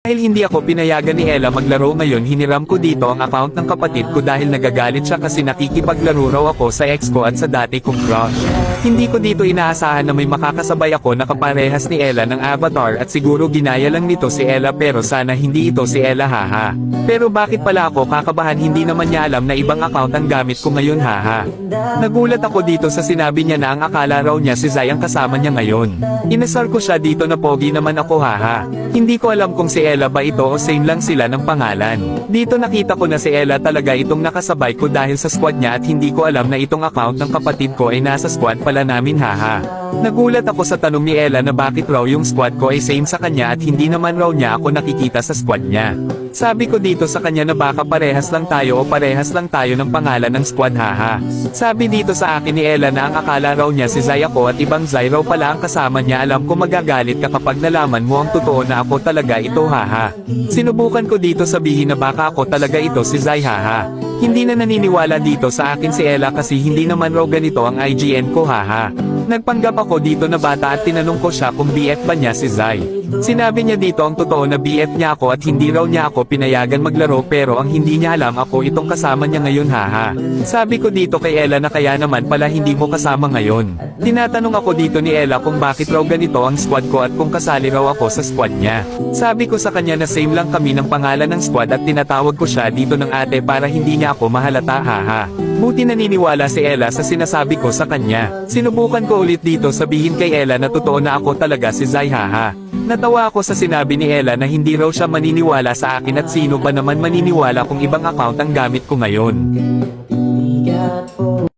Dahil hindi ako pinayagan ni Ella maglaro ngayon hiniram ko dito ang account ng kapatid ko dahil nagagalit siya kasi nakikipaglaro raw ako sa ex ko at sa dati kong crush. Hindi ko dito inaasahan na may makakasabay ako na kaparehas ni Ella ng avatar at siguro ginaya lang nito si Ella pero sana hindi ito si Ella haha. Pero bakit pala ako kakabahan hindi naman niya alam na ibang account ang gamit ko ngayon haha. Nagulat ako dito sa sinabi niya na ang akala raw niya si Zay ang kasama niya ngayon. Inasar ko siya dito na pogi naman ako haha. Hindi ko alam kung si Ella ba ito o same lang sila ng pangalan. Dito nakita ko na si Ella talaga itong nakasabay ko dahil sa squad niya at hindi ko alam na itong account ng kapatid ko ay nasa squad pala namin haha. Nagulat ako sa tanong ni Ella na bakit raw yung squad ko ay same sa kanya at hindi naman raw niya ako nakikita sa squad niya. Sabi ko dito sa kanya na baka parehas lang tayo o parehas lang tayo ng pangalan ng squad haha. Sabi dito sa akin ni Ella na ang akala raw niya si Zay ako at ibang Zay raw pala ang kasama niya alam ko magagalit ka kapag nalaman mo ang totoo na ako talaga ito haha. Sinubukan ko dito sabihin na baka ako talaga ito si Zay haha. Hindi na naniniwala dito sa akin si Ella kasi hindi naman raw ganito ang IGN ko haha. Nagpanggap ako dito na bata at tinanong ko siya kung BF ba niya si Zay. Sinabi niya dito ang totoo na BF niya ako at hindi raw niya ako pinayagan maglaro pero ang hindi niya alam ako itong kasama niya ngayon haha. Sabi ko dito kay Ella na kaya naman pala hindi mo kasama ngayon. Tinatanong ako dito ni Ella kung bakit raw ganito ang squad ko at kung kasali raw ako sa squad niya. Sabi ko sa kanya na same lang kami ng pangalan ng squad at tinatawag ko siya dito ng ate para hindi niya ako mahalata haha. Buti naniniwala si Ella sa sinasabi ko sa kanya. Sinubukan ko ulit dito sabihin kay Ella na totoo na ako talaga si Zay haha. Natawa ako sa sinabi ni Ella na hindi raw siya maniniwala sa akin at sino ba naman maniniwala kung ibang account ang gamit ko ngayon.